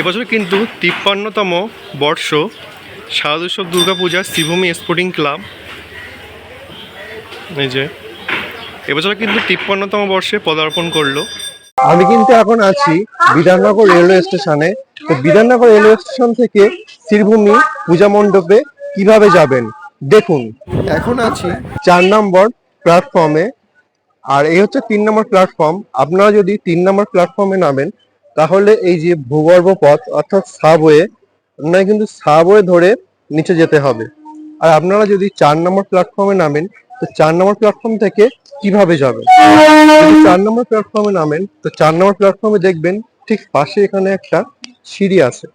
এবছর কিন্তু তিপ্পান্নতম বর্ষ শারদোৎসব দুর্গাপূজা শ্রীভূমি স্পোর্টিং ক্লাব এই যে এবছর কিন্তু তিপ্পান্নতম বর্ষে পদার্পণ করল। আমি কিন্তু এখন আছি বিধাননগর রেলওয়ে স্টেশনে তো বিধাননগর রেলওয়ে স্টেশন থেকে শ্রীভূমি পূজা মণ্ডপে কীভাবে যাবেন? দেখুন। এখন আছি চার নম্বর প্ল্যাটফর্মে আর এই হচ্ছে তিন নম্বর প্ল্যাটফর্ম আপনারা যদি তিন নম্বর প্ল্যাটফর্মে নামেন তাহলে এই যে ভূগর্ভ পথ অর্থাৎ সাবওয়ে আপনারা কিন্তু সাবওয়ে ধরে নিচে যেতে হবে। আর আপনারা যদি চার নম্বর প্ল্যাটফর্মে নামেন, তো চার নম্বর প্ল্যাটফর্ম থেকে কীভাবে যাবেন? চার নম্বর প্ল্যাটফর্মে নামেন, তো চার নম্বর প্ল্যাটফর্মে দেখবেন ঠিক পাশে এখানে একটা সিঁড়ি আছে।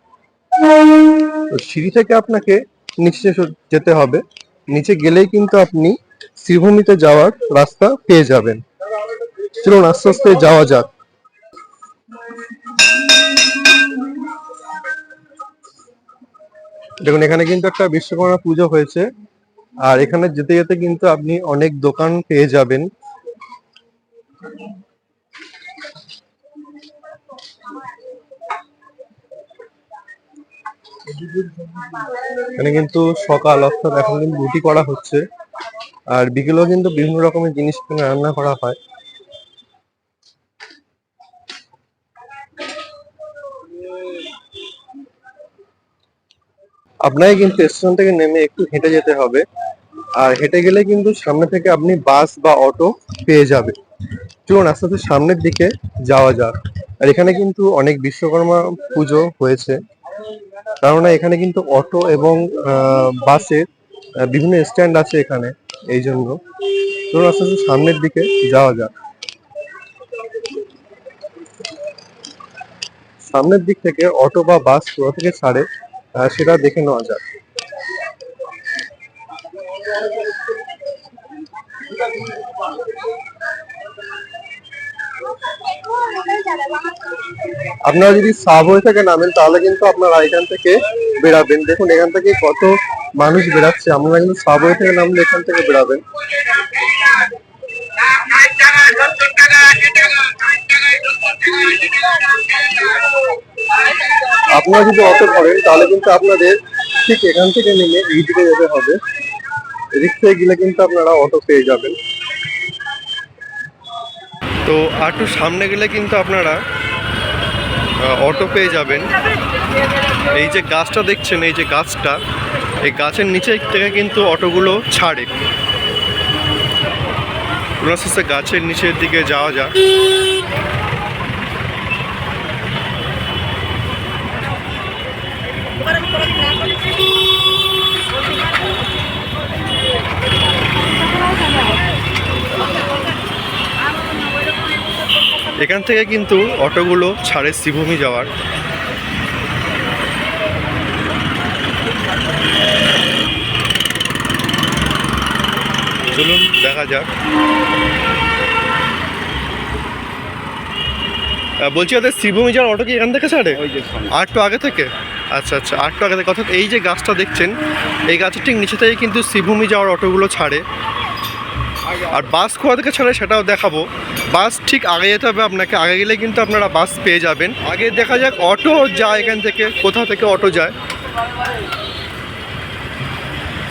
তো সিঁড়ি থেকে আপনাকে নিচে যেতে হবে। নিচে গেলেই কিন্তু আপনি শ্রীভূমিতে যাওয়ার রাস্তা পেয়ে যাবেন। চলুন আস্তে আস্তে যাওয়া যাক। দেখুন, এখানে কিন্তু একটা বিশ্বকর্মা পুজো হয়েছে। আর এখানে যেতে যেতে কিন্তু আপনি অনেক দোকান পেয়ে যাবেন। এখানে কিন্তু সকাল, অর্থাৎ এখন কিন্তু রুটি করা হচ্ছে। আর বিকেলেও কিন্তু বিভিন্ন রকমের জিনিস এখানে রান্না করা হয়। আপনাকে কিন্তু স্টেশন থেকে নেমে একটু হেঁটে যেতে হবে। আর হেঁটে গেলে কিন্তু সামনে থেকে আপনি বাস বা অটো পেয়ে যাবে চলুন আস্তে আস্তে সামনের দিকে যাওয়া যাক। আর এখানে কিন্তু অনেক বিশ্বকর্মা পুজো হয়েছে। কেননা এখানে কিন্তু অটো এবং বাসের বিভিন্ন স্ট্যান্ড আছে এখানে। এই জন্য চলুন আস্তে আস্তে সামনের দিকে যাওয়া যাক। সামনের দিক থেকে অটো বা বাস কোথা থেকে ছাড়ে সেটা দেখে নেওয়া যাক আপনারা যদি সাবওয়ে থেকে নামেন তাহলে কিন্তু আপনারা এখান থেকে বেরাবেন দেখুন এখান থেকে কত মানুষ বেরাচ্ছে আপনারা কিন্তু সাবওয়ে থেকে নামলে এখান থেকে বেরাবেন আপনারা যদি অটো করেন, তাহলে কিন্তু আপনাদের ঠিক এখান থেকে নেমে এই দিকে যেতে হবে। থেকে গেলে কিন্তু আপনারা অটো পেয়ে যাবেন। তো একটু সামনে গেলে কিন্তু আপনারা অটো পেয়ে যাবেন। এই যে গাছটা দেখছেন, এই যে গাছটা, এই গাছের নিচে থেকে কিন্তু অটোগুলো ছাড়ে। গাছের নিচের দিকে যাওয়া যাক। এখান থেকে কিন্তু অটোগুলো ছাড়ে শ্রীভূমি যাওয়ার। চলুন দেখা যাক। বলছি ওদের শ্রীভূমি যাওয়ার অটো কি এখান থেকে ছাড়ে? আর একটু আগে থেকে? আচ্ছা আচ্ছা আর আগে অর্থাৎ এই যে গাছটা দেখছেন, এই গাছের ঠিক নিচে থেকে কিন্তু শ্রীভূমি যাওয়ার অটোগুলো ছাড়ে। আর বাস কোথা থেকে ছাড়ে সেটাও দেখাবো। বাস ঠিক আগে যেতে হবে আপনাকে, আগে গেলে কিন্তু আপনারা বাস পেয়ে যাবেন। আগে দেখা যাক অটো যায় এখান থেকে, কোথা থেকে অটো যায়।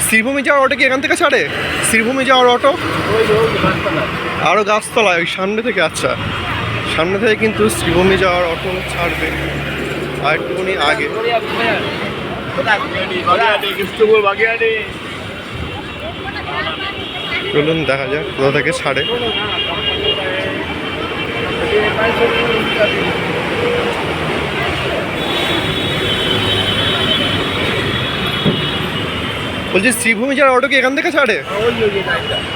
শ্রীভূমি যাওয়ার অটো কি এখান থেকে ছাড়ে? শ্রীভূমি যাওয়ার অটো? আরও গাছতলায়, ওই সামনে থেকে আচ্ছা। সামনে থেকে কিন্তু শ্রীভূমি যাওয়ার অটো ছাড়বে। আর আগে। চলুন, দেখা যাক, কোথা থেকে ছাড়ে। বলছি, শ্রীভূমি যাওয়ার অটো কি এখান থেকে ছাড়ে?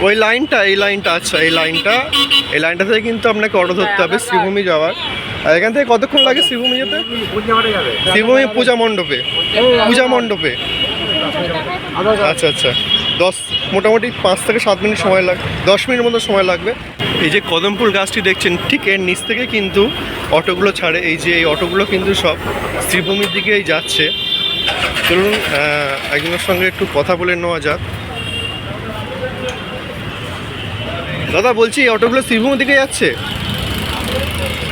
ওই লাইনটা, এই লাইনটা আচ্ছা এই লাইনটা এই লাইনটা থেকে কিন্তু আপনাকে অটো ধরতে হবে, শ্রীভূমি যাওয়ার। আর এখান থেকে কতক্ষণ লাগে শ্রীভূমি যেতে? শ্রীভূমি পূজা মণ্ডপে। পূজা মণ্ডপে। আচ্ছা আচ্ছা। দশ, মোটামুটি পাঁচ থেকে সাত মিনিট সময় লাগবে দশ মিনিট মতো সময় লাগবে। এই যে কদমপুর গাছটি দেখছেন, ঠিক এর নিচ থেকে কিন্তু অটোগুলো ছাড়ে। এই যে এই অটোগুলো কিন্তু সব শ্রীভূমির দিকেই যাচ্ছে। চলুন একজনের সঙ্গে একটু কথা বলে নেওয়া যাক। দাদা, বলছি এই অটোগুলো শ্রীভূমির দিকে যাচ্ছে?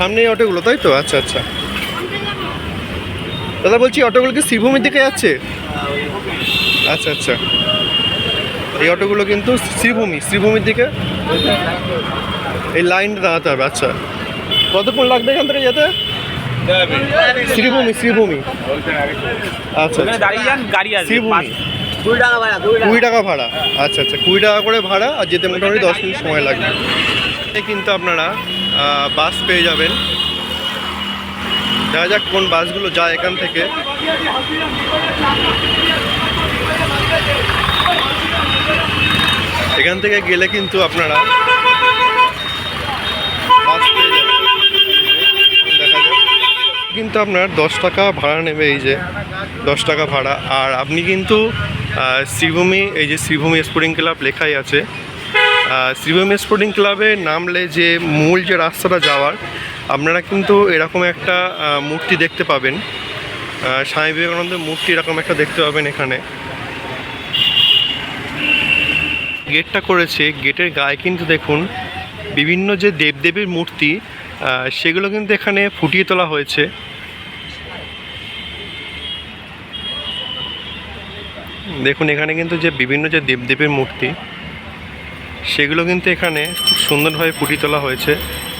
সামনে এই অটোগুলো, তাই তো? আচ্ছা আচ্ছা। দাদা, বলছি, অটোগুলো কি শ্রীভূমির দিকে যাচ্ছে? আচ্ছা আচ্ছা। এই অটোগুলো কিন্তু শ্রীভূমি, শ্রীভূমির দিকে? এই লাইনটা দাঁড়াতে হবে আচ্ছা। কতক্ষণ লাগবে এখান থেকে যেতে? শ্রীভূমি শ্রীভূমি। আচ্ছা আচ্ছা। কুড়ি টাকা ভাড়া। আচ্ছা আচ্ছা। কুড়ি টাকা করে ভাড়া আর যেতে মোটামুটি দশ মিনিট সময় লাগবে। কিন্তু আপনারা বাস পেয়ে যাবেন। দেখা যাক কোন বাসগুলো যায় এখান থেকে। এখান থেকে গেলে কিন্তু আপনারা বাস পেয়ে যাবেন। কিন্তু আপনার দশ টাকা ভাড়া নেবে এই যে, দশ টাকা ভাড়া। আর আপনি কিন্তু শ্রীভূমি, এই যে শ্রীভূমি স্পোর্টিং ক্লাব লেখাই আছে। শ্রীভূমি স্পোর্টিং ক্লাবে নামলে যে মূল যে রাস্তাটা যাওয়ার, আপনারা কিন্তু এরকম একটা মূর্তি দেখতে পাবেন। স্বামী বিবেকানন্দের মূর্তি এরকম একটা দেখতে পাবেন এখানে। গেটটা করেছে, গেটের গায়ে কিন্তু দেখুন, বিভিন্ন যে দেবদেবীর মূর্তি সেগুলো কিন্তু এখানে ফুটিয়ে তোলা হয়েছে। দেখুন, এখানে কিন্তু যে বিভিন্ন যে দেবদেবীর মূর্তি সেগুলো কিন্তু এখানে খুব সুন্দরভাবে ফুটিয়ে তোলা হয়েছে।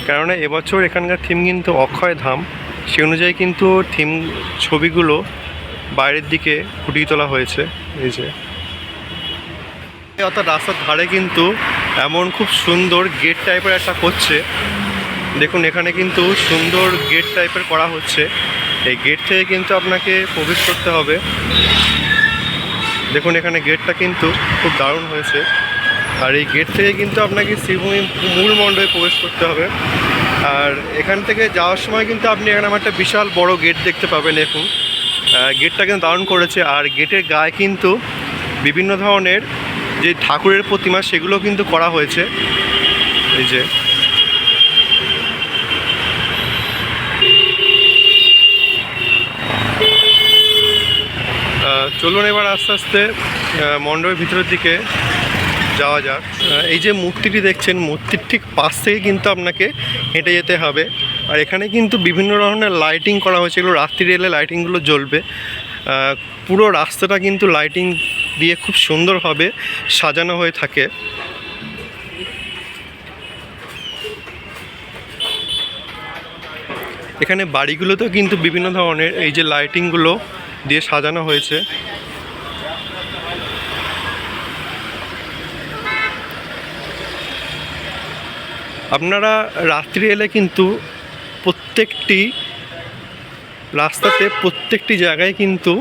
কেননা এবছর এখানকার থিম কিন্তু অক্ষয় ধাম। সে অনুযায়ী কিন্তু থিম ছবিগুলো বাইরের দিকে ফুটিয়ে তোলা হয়েছে। এই যে। অর্থাৎ রাস্তার ধারে কিন্তু এমন খুব সুন্দর গেট টাইপের একটা করছে দেখুন, এখানে কিন্তু সুন্দর গেট টাইপের করা হচ্ছে। এই গেট থেকে কিন্তু আপনাকে প্রবেশ করতে হবে। দেখুন, এখানে গেটটা কিন্তু খুব দারুণ হয়েছে। আর এই গেট থেকে কিন্তু আপনাকে শ্রীভূমি মূল মণ্ডপে প্রবেশ করতে হবে। আর এখান থেকে যাওয়ার সময় কিন্তু আপনি এখানে আমার একটা বিশাল বড় গেট দেখতে পাবেন এখন গেটটা কিন্তু দারুণ করেছে। আর গেটের গায়ে কিন্তু বিভিন্ন ধরনের যে ঠাকুরের প্রতিমা, সেগুলো কিন্তু করা হয়েছে। এই যে। চলুন এবার আস্তে আস্তে মণ্ডপের ভিতরের দিকে যাওয়া যাক। এই যে মূর্তিটি দেখছেন, মূর্তির ঠিক পাশ থেকে কিন্তু আপনাকে হেঁটে যেতে হবে। আর এখানে কিন্তু বিভিন্ন ধরনের লাইটিং করা হয়েছে। এগুলো রাত্রি এলে লাইটিংগুলো জ্বলবে। পুরো রাস্তাটা কিন্তু লাইটিং দিয়ে খুব সুন্দরভাবে সাজানো হয়ে থাকে। এখানে বাড়িগুলোতেও কিন্তু বিভিন্ন ধরনের এই যে লাইটিংগুলো দিয়ে সাজানো হয়েছে। আপনারা রাত্রি এলে কিন্তু প্রত্যেকটি রাস্তাতে প্রত্যেকটি জায়গায় কিন্তু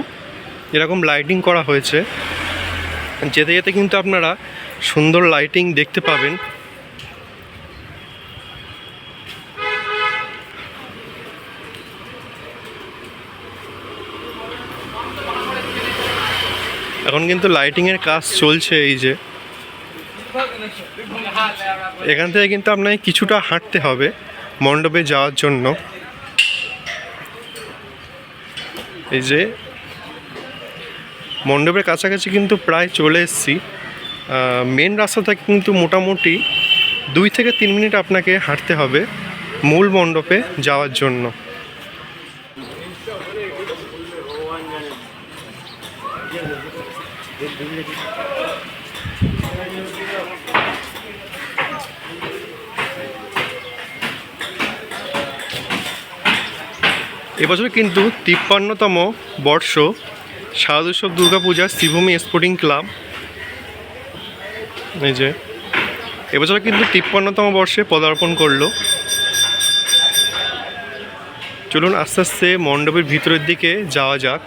এরকম লাইটিং করা হয়েছে। যেতে যেতে কিন্তু আপনারা সুন্দর লাইটিং দেখতে পাবেন। এখন কিন্তু লাইটিংয়ের কাজ চলছে এই যে। এখান থেকে কিন্তু আপনাকে কিছুটা হাঁটতে হবে মণ্ডপে যাওয়ার জন্য। এই যে মণ্ডপের কাছাকাছি কিন্তু প্রায় চলে এসেছি। মেন রাস্তা থেকে কিন্তু মোটামুটি দুই থেকে তিন মিনিট আপনাকে হাঁটতে হবে মূল মণ্ডপে যাওয়ার জন্য। এবছর কিন্তু তিপ্পান্নতম বর্ষ শারদোৎসব দুর্গাপূজা শ্রীভূমি স্পোর্টিং ক্লাব। এই যে, এবছর কিন্তু তিপ্পান্নতম বর্ষে পদার্পণ করল। চলুন আস্তে আস্তে মণ্ডপের ভিতরের দিকে যাওয়া যাক।